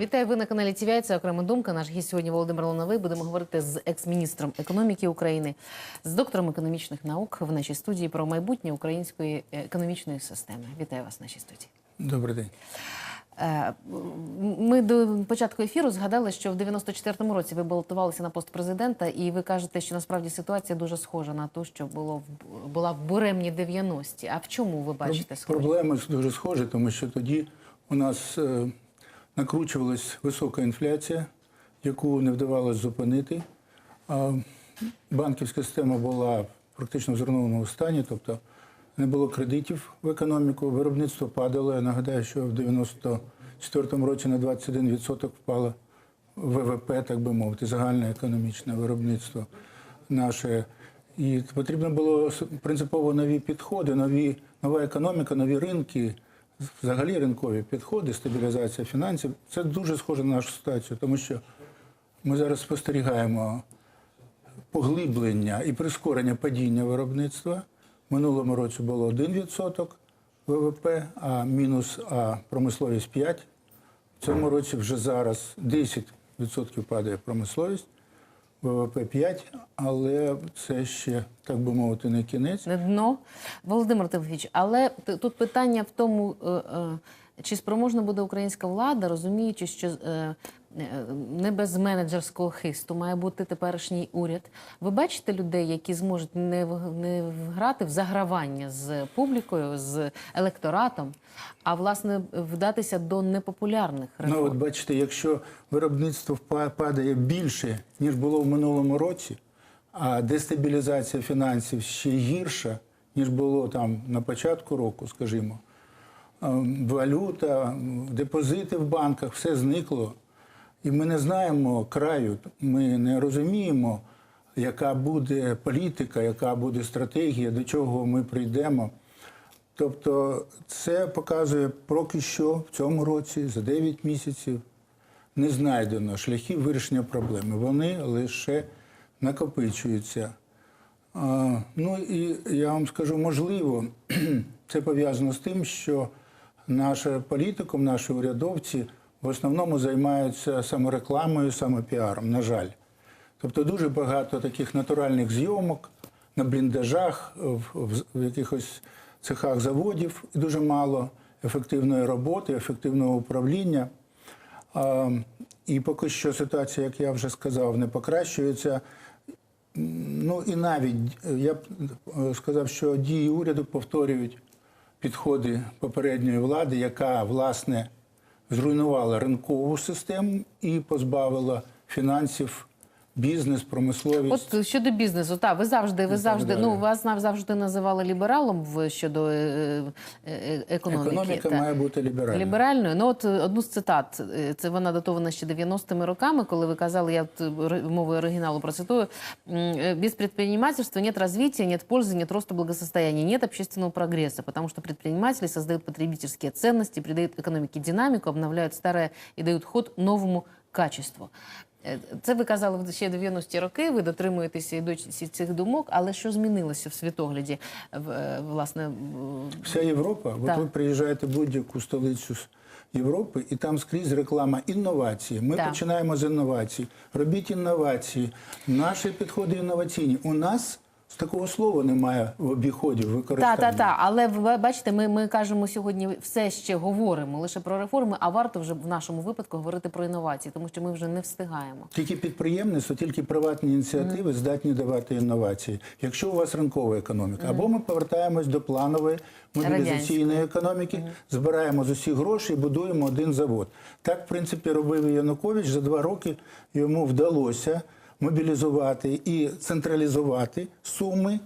Вітаю, ви на каналі ТВІ. Це окрема думка. Наш гість сьогодні Володимир Лановий. Будемо говорити з екс-міністром економіки України, з доктором економічних наук в нашій студії про майбутнє української економічної системи. Вітаю вас в нашій студії. Добрий день. Е, Ми до початку ефіру згадали, що в 94-му році ви балотувалися на пост президента, і ви кажете, що насправді ситуація дуже схожа на ту, що було в була в буремні 90-ті. А в чому ви бачите схожі? Проблеми дуже схожі, тому що тоді у нас е, накручувалась висока інфляція, яку не вдавалося зупинити. Банківська система була практично в зруйнованому стані, тобто не було кредитів в економіку, виробництво падало. Я нагадаю, що в 94-му році на 21% впало ВВП, так би мовити, загальне економічне виробництво наше. І потрібно було принципово нові підходи, нові, нова економіка, нові ринки, взагалі ринкові підходи, стабілізація фінансів. Це дуже схоже на нашу ситуацію, тому що ми зараз спостерігаємо поглиблення і прискорення падіння виробництва. Минулому році було 1% ВВП, а мінус а промисловість 5%. В цьому році вже зараз 10% падає промисловість, ВВП 5%, але це ще, так би мовити, не кінець. не дно. Володимир Тимофійович, але тут питання в тому, е, е, чи спроможна буде українська влада, розуміючи, що е, не без менеджерського хисту має бути теперішній уряд. Ви бачите людей, які зможуть не, в- не грати в загравання з публікою, з електоратом, а власне вдатися до непопулярних реформ? Ну, от бачите, якщо виробництво падає більше, ніж було в минулому році, а дестабілізація фінансів ще гірша, ніж було там на початку року, скажімо, ем, валюта, депозити в банках, все зникло. І ми не знаємо краю, ми не розуміємо, яка буде політика, яка буде стратегія, до чого ми прийдемо. Тобто це показує поки що в цьому році, за 9 місяців, не знайдено шляхів вирішення проблеми. Вони лише накопичуються. Ну і я вам скажу, можливо, це пов'язано з тим, що наша політикум, наші урядовці в основному займаються саморекламою, самопіаром, на жаль. Тобто дуже багато таких натуральних зйомок на бліндажах, в, в, в якихось цехах заводів, і дуже мало ефективної роботи, ефективного управління. А, і поки що ситуація, як я вже сказав, не покращується. Ну і навіть я б е, сказав, що дії уряду повторюють підходи попередньої влади, яка власне зруйнувала ринкову систему і позбавила фінансів бізнес, промисловість. От щодо бізнесу, так, ви завжди, ви завжди, ну вас завжди називали лібералом щодо е, е, е, економіки. Економіка має бути ліберальною. Ліберальною. Ну от одну з цитат, це вона датована ще 90-ми роками, коли ви казали, я мовою оригіналу процитую, без предпринимательства нет развития, нет пользы, нет роста благосостояния, нет общественного прогресса, потому что предприниматели создают потребительские ценности, придают экономике динамику, обновляют старое и дают ход новому качеству. Е, Це ви казали ще 90-ті роки, ви дотримуєтеся і досі цих думок, але що змінилося в світогляді, е, власне, Вся Європа, от ви приїжджаєте в будь-яку столицю Європи, і там скрізь реклама інновації. Ми Так. починаємо з інновацій. Робіть інновації. Наші підходи інноваційні. У нас такого слова немає в обіході в Та, використанні. та, та. Але ви бачите, ми, ми кажемо сьогодні все ще говоримо лише про реформи, а варто вже в нашому випадку говорити про інновації, тому що ми вже не встигаємо. Тільки підприємництво, тільки приватні ініціативи здатні давати інновації. Якщо у вас ринкова економіка, або ми повертаємось до планової мобілізаційної економіки, збираємо з усіх гроші і будуємо один завод. Так, в принципі, робив Янукович. За два роки йому вдалося мобілізувати і централізувати суми.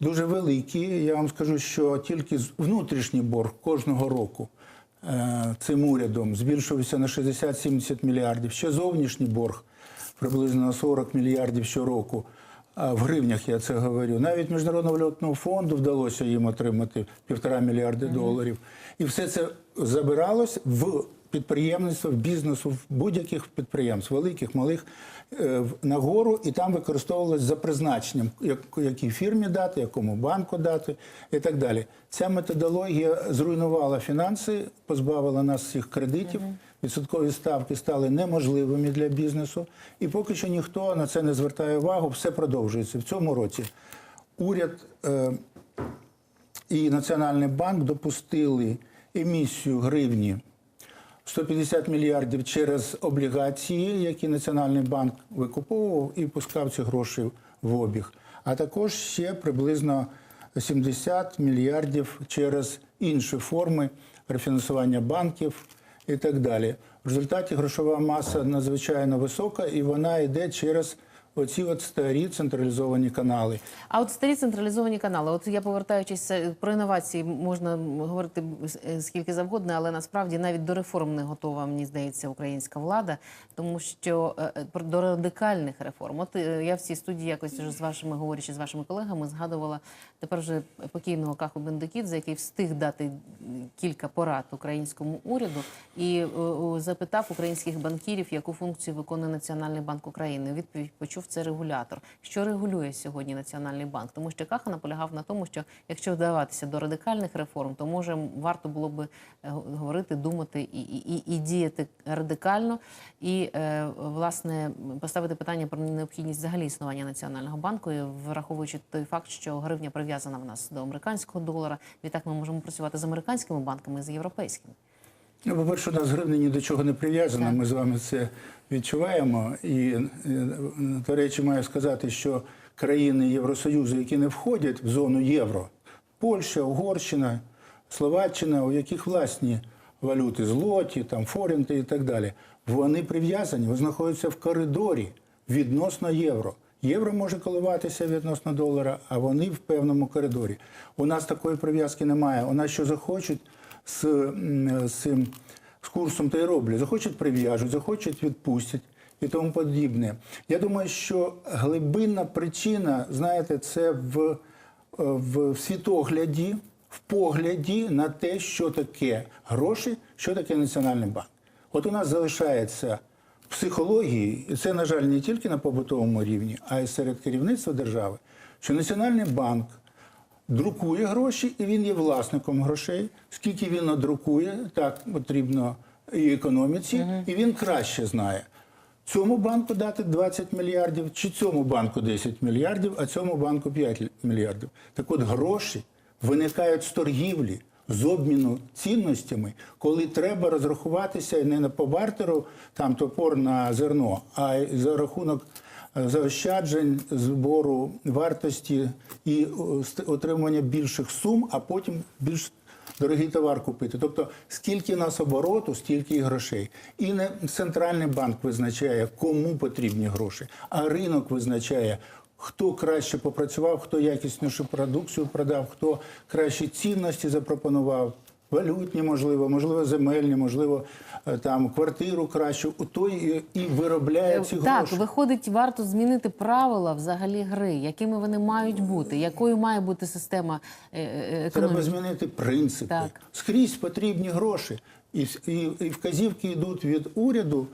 Дуже великі. Я вам скажу, що тільки внутрішній борг кожного року е, цим урядом збільшувався на 60-70 мільярдів. Ще зовнішній борг приблизно на 40 мільярдів щороку. В гривнях я це говорю. Навіть Міжнародного валютного фонду вдалося їм отримати півтора мільярди доларів. І все це забиралось в підприємництво, в бізнесу, в будь-яких підприємств, великих, малих, е, нагору, і там використовувалось за призначенням, якій фірмі дати, якому банку дати і так далі. Ця методологія зруйнувала фінанси, позбавила нас всіх кредитів. відсоткові ставки стали неможливими для бізнесу. І поки що ніхто на це не звертає увагу, все продовжується. В цьому році уряд е, і Національний банк допустили емісію гривні 150 мільярдів через облігації, які Національний банк викуповував і пускав ці гроші в обіг. А також ще приблизно 70 мільярдів через інші форми рефінансування банків і так далі. В результаті грошова маса надзвичайно висока, і вона йде через оці от старі централізовані канали. А от старі централізовані канали, от я повертаючись е, про інновації, можна говорити скільки завгодно, але насправді навіть до реформ не готова, мені здається, українська влада, тому що е, е, до радикальних реформ. От я в цій студії якось вже з вашими говорячи з вашими колегами, згадувала тепер вже покійного Каху Бендикідзе, який встиг дати кілька порад українському уряду і запитав українських банкірів, яку функцію виконує Національний банк України. Відповідь почув це регулятор. Що регулює сьогодні Національний банк? Тому що Каха наполягав на тому, що якщо вдаватися до радикальних реформ, то може варто було би е, говорити, думати і, і, і, діяти радикально, і е, власне поставити питання про необхідність взагалі існування національного банку, і враховуючи той факт, що гривня прив'язана в нас до американського долара. Відтак ми можемо працювати з американськими банками і з європейськими. Ну, по-перше, у нас гривня ні до чого не прив'язана. Ми з вами це відчуваємо. І, е, до речі, маю сказати, що країни Євросоюзу, які не входять в зону євро, Польща, Угорщина, Словаччина, у яких власні валюти, злоті, там, форінти і так далі, вони прив'язані, вони знаходяться в коридорі відносно євро. Євро може коливатися відносно долара, а вони в певному коридорі. У нас такої прив'язки немає. У нас що захочуть з, м, з цим з курсом та й роблять. Захочуть прив'яжуть, захочуть відпустять і тому подібне. Я думаю, що глибинна причина, знаєте, це в, в світогляді, в погляді на те, що таке гроші, що таке Національний банк. От у нас залишається психології, і це, на жаль, не тільки на побутовому рівні, а й серед керівництва держави, що Національний банк друкує гроші, і він є власником грошей. Скільки він надрукує, так потрібно і економіці, і він краще знає. Цьому банку дати 20 мільярдів, чи цьому банку 10 мільярдів, а цьому банку 5 мільярдів. Так от гроші виникають з торгівлі, з обміну цінностями, коли треба розрахуватися не на по бартеру, там топор на зерно, а за рахунок заощаджень, збору вартості і ст- отримання більших сум, а потім більш дорогий товар купити. Тобто, скільки нас обороту, стільки і грошей. І не центральний банк визначає, кому потрібні гроші, а ринок визначає. Хто краще попрацював, хто якіснішу продукцію продав, хто кращі цінності запропонував, валютні, можливо, можливо, земельні, можливо, е, там квартиру кращу, у той і, і виробляє ці Е, так, гроші. виходить, варто змінити правила взагалі гри, якими вони мають бути, якою має бути система е, е, Треба змінити принципи. Так. Скрізь потрібні гроші. І, і, і вказівки йдуть від уряду,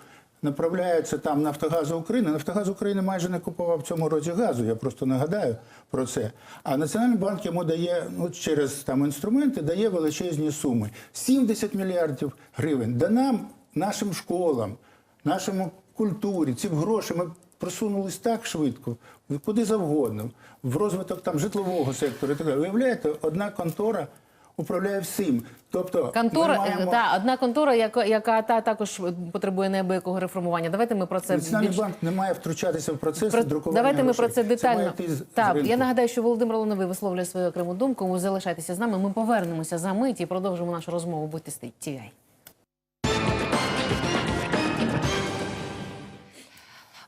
направляються там Нафтогаз України. Нафтогаз України майже не купував в цьому році газу. Я просто нагадаю про це. А Національний банк йому дає ну, через там інструменти дає величезні суми. 70 мільярдів гривень. Да нам, нашим школам, нашому культурі, ці гроші ми просунулись так швидко, куди завгодно, в розвиток там житлового сектору. так. Виявляєте, одна контора управляє всім. Тобто Контора, е, маємо... та, одна контора, яка, яка та, також потребує неабиякого реформування. Давайте ми про це Національний більш... банк не має втручатися в процес Про... друкування Давайте ми про це детально. це з- так, я нагадаю, що Володимир Лоновий висловлює свою окрему думку. Ви залишайтеся з нами. Ми повернемося за мить і продовжимо нашу розмову. Будьте з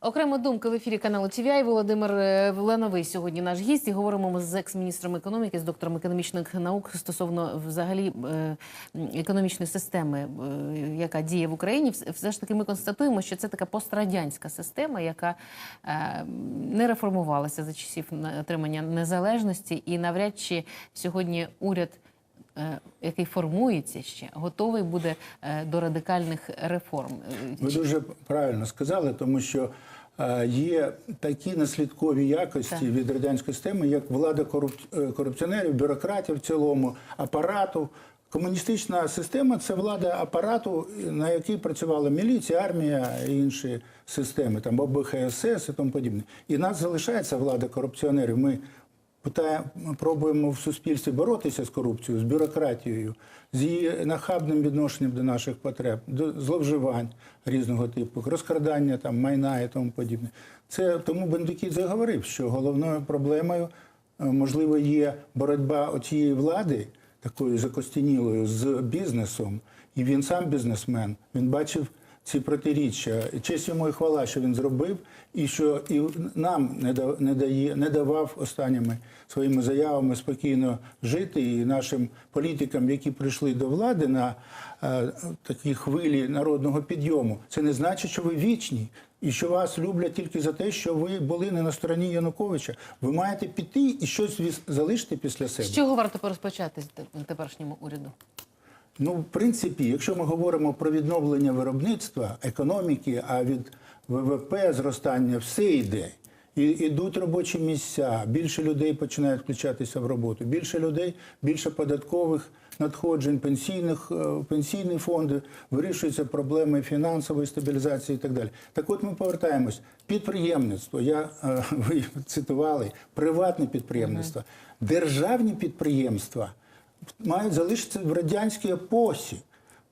TVI. Окрема думка в ефірі каналу TVI. Володимир е, Леновий сьогодні наш гість. І говоримо ми з екс-міністром економіки, з доктором економічних наук стосовно взагалі е, економічної системи, е, яка діє в Україні. Вс- Все ж таки, ми констатуємо, що це така пострадянська система, яка не реформувалася за часів отримання незалежності, і навряд чи сьогодні уряд який формується ще, готовий буде е, до радикальних реформ. Е, Ви дуже правильно сказали, тому що е, є такі наслідкові якості Так. від радянської системи, як влада коруп- е, корупціонерів, бюрократів в цілому, апарату, Комуністична система це влада апарату, на якій працювала міліція, армія і інші системи, там ОБХСС і тому подібне. І нас залишається влада корупціонерів. Ми питаємо, пробуємо в суспільстві боротися з корупцією, з бюрократією, з її нахабним відношенням до наших потреб, до зловживань різного типу, розкрадання там майна і тому подібне. Це тому Бендикідзе заговорив, що головною проблемою е, можливо є боротьба оцієї влади, такою закостянілою з бізнесом, і він сам бізнесмен. Він бачив ці протиріччя. Честь йому і хвала, що він зробив, і що і нам не да- не дає, не давав останніми своїми заявами спокійно жити, і нашим політикам, які прийшли до влади на е, такій хвилі народного підйому. Це не значить, що ви вічні. І що вас люблять тільки за те, що ви були не на стороні Януковича. Ви маєте піти і щось залишити після себе. З чого варто порозпочати теперішньому уряду? Ну, в принципі, якщо ми говоримо про відновлення виробництва, економіки, а від ВВП зростання все йде. І йдуть робочі місця, більше людей починають включатися в роботу, більше людей, більше податкових надходжень, пенсійних, е, пенсійні фонди, вирішуються проблеми фінансової стабілізації і так далі. Так от ми повертаємось. Підприємництво, я, е, ви цитували, приватне підприємництво, державні підприємства мають залишитися в радянській епосі.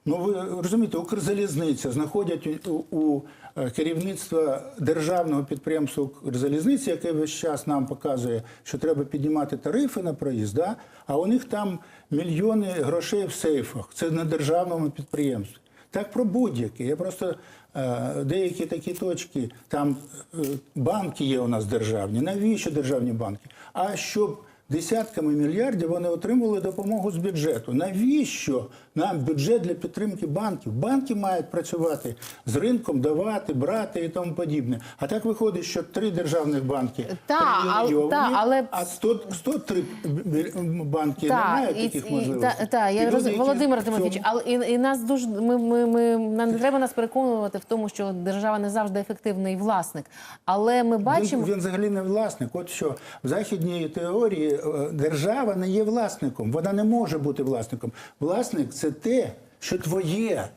Ну ви розумієте, Укрзалізниця знаходять у, у е, керівництва державного підприємства Укрзалізниці, яке весь час нам показує, що треба піднімати тарифи на проїзд, да? а у них там мільйони грошей в сейфах. Це на державному підприємстві. Так про будь-яке. Я просто е, деякі такі точки, там е, банки є у нас державні. Навіщо державні банки? А щоб десятками мільярдів вони отримували допомогу з бюджету. Навіщо нам бюджет для підтримки банків? Банки мають працювати з ринком, давати, брати і тому подібне. А так виходить, що три державних банки Та, та, але- а 100, 103 банки не мають таких і, можливостей. та, та, я люди, роз... Володимир Тимофійович, але і, і нас дуже ми, ми, ми нам не треба нас переконувати в тому, що держава не завжди ефективний власник. Але ми бачимо, Він, він взагалі не власник. От що в західній теорії е, держава не є власником. Вона не може бути власником. Власник це те, що твоє.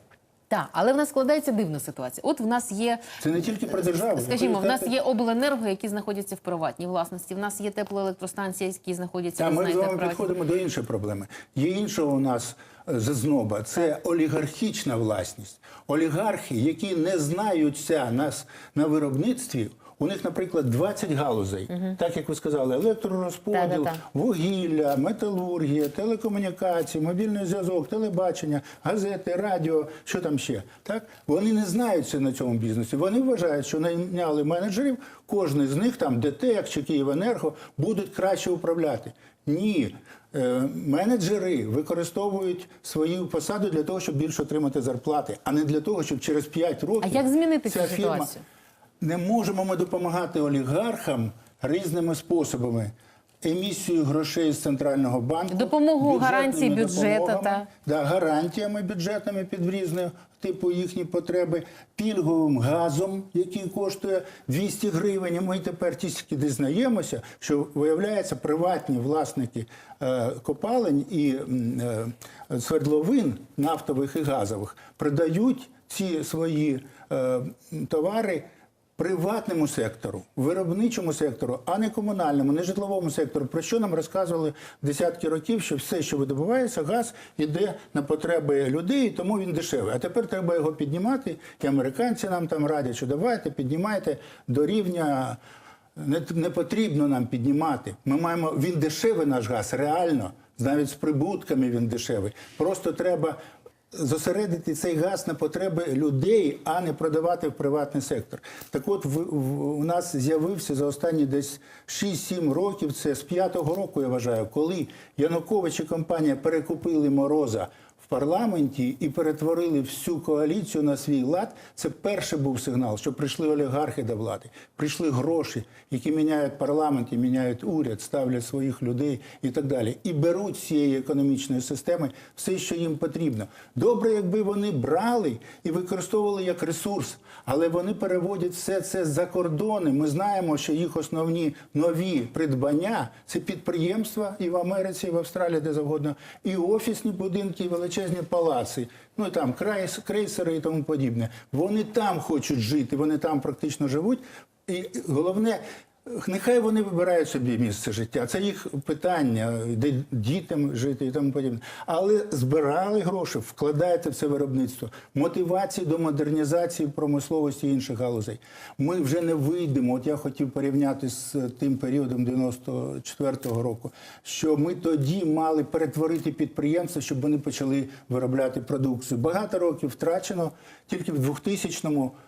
Так, але в нас складається дивна ситуація. От в нас є, Це не тільки про державу. скажімо, в нас є обленерго, які знаходяться в приватній власності. В нас є теплоелектростанції, які знаходяться Та ми з знаєте, в вами приватній. підходимо до іншої проблеми. Є інша у нас е, зазноба. Це олігархічна власність. Олігархи, які не знаються нас на виробництві. У них, наприклад, 20 галузей, так як ви сказали, електророзподіл, Та-та-та. вугілля, металургія, телекомунікації, мобільний зв'язок, телебачення, газети, радіо, що там ще. Так вони не знаються на цьому бізнесі. Вони вважають, що найняли менеджерів, кожен з них там ДТЕК чи Київенерго будуть краще управляти. Ні. Е, Менеджери використовують свою посаду для того, щоб більше отримати зарплати, а не для того, щоб через 5 років. А як змінити цю фірма- ситуацію? Не можемо ми допомагати олігархам різними способами. Емісію грошей з центрального банку, Допомогу, гарантії бюджету, та. да, гарантіями бюджетними під різні типу їхні потреби, пільговим газом, який коштує 200 гривень. І ми тепер тільки дізнаємося, що виявляється, приватні власники е, копалень і е, свердловин нафтових і газових продають ці свої е, товари приватному сектору, виробничому сектору, а не комунальному, не житловому сектору. Про що нам розказували десятки років, що все, що видобувається, газ іде на потреби людей, тому він дешевий. А тепер треба його піднімати. І американці нам там радять, що давайте піднімайте до рівня. Не, не потрібно нам піднімати. Ми маємо він дешевий наш газ, реально, навіть з прибутками він дешевий. Просто треба зосередити цей газ на потреби людей, а не продавати в приватний сектор. Так от в, в, у нас з'явився за останні десь 6-7 років, це з 5-го року, я вважаю, коли Янукович і компанія перекупили мороза парламенті і перетворили всю коаліцію на свій лад, це перший був сигнал, що прийшли олігархи до влади, прийшли гроші, які міняють парламент, і міняють уряд, ставлять своїх людей і так далі. І беруть цієї економічної системи все, що їм потрібно. Добре, якби вони брали і використовували як ресурс, але вони переводять все це за кордони. Ми знаємо, що їх основні нові придбання це підприємства і в Америці, і в Австралії, де завгодно, і офісні будинки, і величезні палаци, ну там крейс- крейсери і тому подібне. Вони там хочуть жити, вони там практично живуть. І головне. Нехай вони вибирають собі місце життя. Це їх питання, де дітям жити і тому подібне. Але збирали гроші, вкладайте в це виробництво. Мотивації до модернізації промисловості і інших галузей. Ми вже не вийдемо. От я хотів порівняти з тим періодом 94-го року, що ми тоді мали перетворити підприємства, щоб вони почали виробляти продукцію. Багато років втрачено тільки в 2000-му Підняв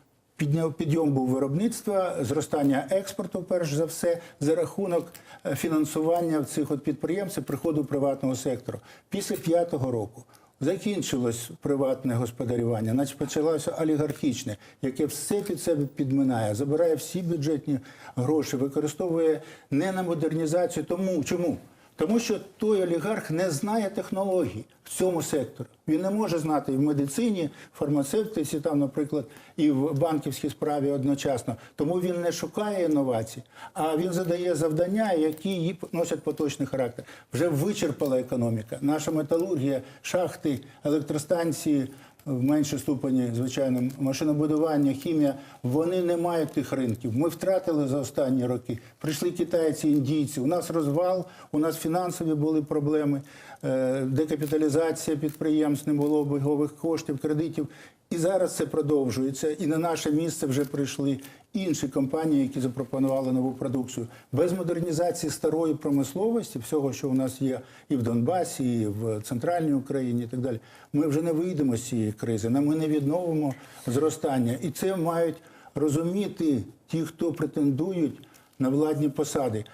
підйом був виробництва, зростання експорту, перш за все, за рахунок е, фінансування цих от підприємств, приходу приватного сектору. Після п'ятого року закінчилось приватне господарювання, значить почалося олігархічне, яке все під себе підминає, забирає всі бюджетні гроші, використовує не на модернізацію. Тому чому? Тому що той олігарх не знає технологій в цьому секторі. Він не може знати і в медицині, фармацевтиці, там, наприклад, і в банківській справі одночасно. Тому він не шукає інновацій, а він задає завдання, які носять поточний характер. Вже вичерпала економіка. Наша металургія, шахти, електростанції. В меншій ступені, звичайно, машинобудування, хімія, вони не мають тих ринків. Ми втратили за останні роки. Прийшли китайці, індійці. У нас розвал, у нас фінансові були проблеми, е, декапіталізація підприємств, не було бойових коштів, кредитів. І зараз це продовжується. І на наше місце вже прийшли інші компанії, які запропонували нову продукцію. Без модернізації старої промисловості, всього, що у нас є і в Донбасі, і в центральній Україні, і так далі, ми вже не вийдемо з цієї кризи. Ми не відновимо зростання. І це мають розуміти ті, хто претендують на владні посади.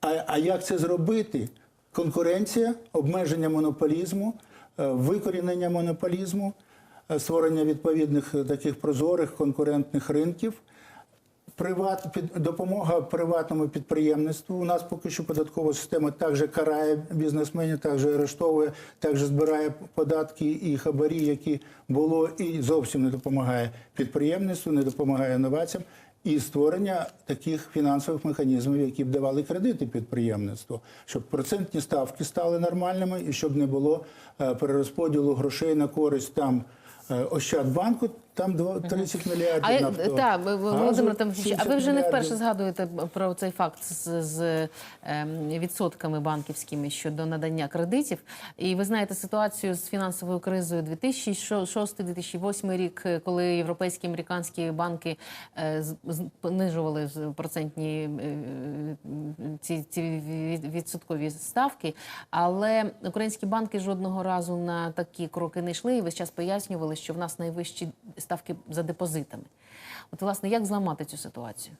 А, а як це зробити? Конкуренція, обмеження монополізму, е, викорінення монополізму, створення відповідних е, таких прозорих конкурентних ринків. Приват, під, допомога приватному підприємництву. У нас поки що податкова система також карає бізнесменів, також арештовує, також збирає податки і хабарі, які було, і зовсім не допомагає підприємництву, не допомагає інноваціям. І створення таких фінансових механізмів, які б давали кредити підприємництву, щоб процентні ставки стали нормальними і щоб не було е, перерозподілу грошей на користь там Ощадбанку, там два- 30 мільярдів. А, нафто- та, ви- ви- Володимир Тимофійович, а ви вже не вперше згадуєте про цей факт з, з ем, відсотками банківськими щодо надання кредитів. І ви знаєте ситуацію з фінансовою кризою 2006-2008 рік, коли європейські американські банки е, знижували процентні е, ці, ці відсоткові ставки. Але українські банки жодного разу на такі кроки не йшли і весь час пояснювали, що в нас найвищі ставки за депозитами. От, власне, як зламати цю ситуацію?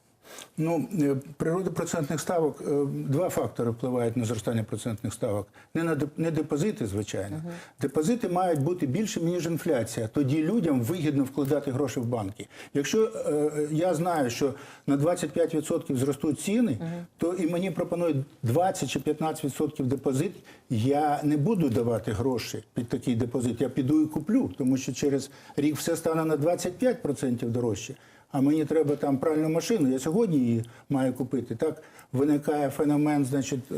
Ну, е, природа процентних ставок, е, два фактори впливають на зростання процентних ставок. Не на не депозити, звичайно. Депозити мають бути більшими, ніж інфляція. Тоді людям вигідно вкладати гроші в банки. Якщо е, я знаю, що на 25% зростуть ціни, то і мені пропонують 20 чи 15% депозит, я не буду давати гроші під такий депозит. Я піду і куплю, тому що через рік все стане на 25% дорожче а мені треба там пральну машину, я сьогодні її маю купити. Так виникає феномен значить, е,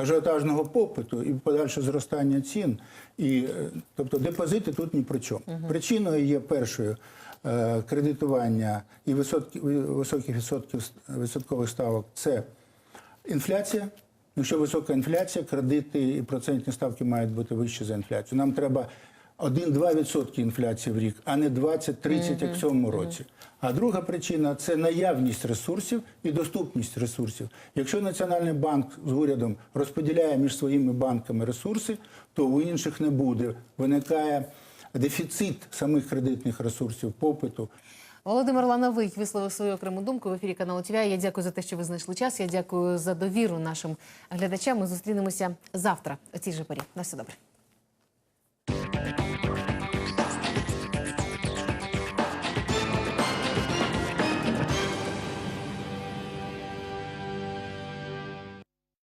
ажіотажного попиту і подальше зростання цін. І, е, тобто депозити тут ні при чому. Причиною є першою е, кредитування і високих відсотків відсоткових ставок це інфляція. Якщо висока інфляція, кредити і процентні ставки мають бути вищі за інфляцію. Нам треба 1-2% інфляції в рік, а не 20-30, як в цьому році. А друга причина це наявність ресурсів і доступність ресурсів. Якщо Національний банк з урядом розподіляє між своїми банками ресурси, то у інших не буде. Виникає дефіцит самих кредитних ресурсів, попиту. Володимир Лановий висловив свою окрему думку в ефірі каналу ТВ. Я дякую за те, що ви знайшли час. Я дякую за довіру нашим глядачам. Ми зустрінемося завтра о цій же порі. На все добре.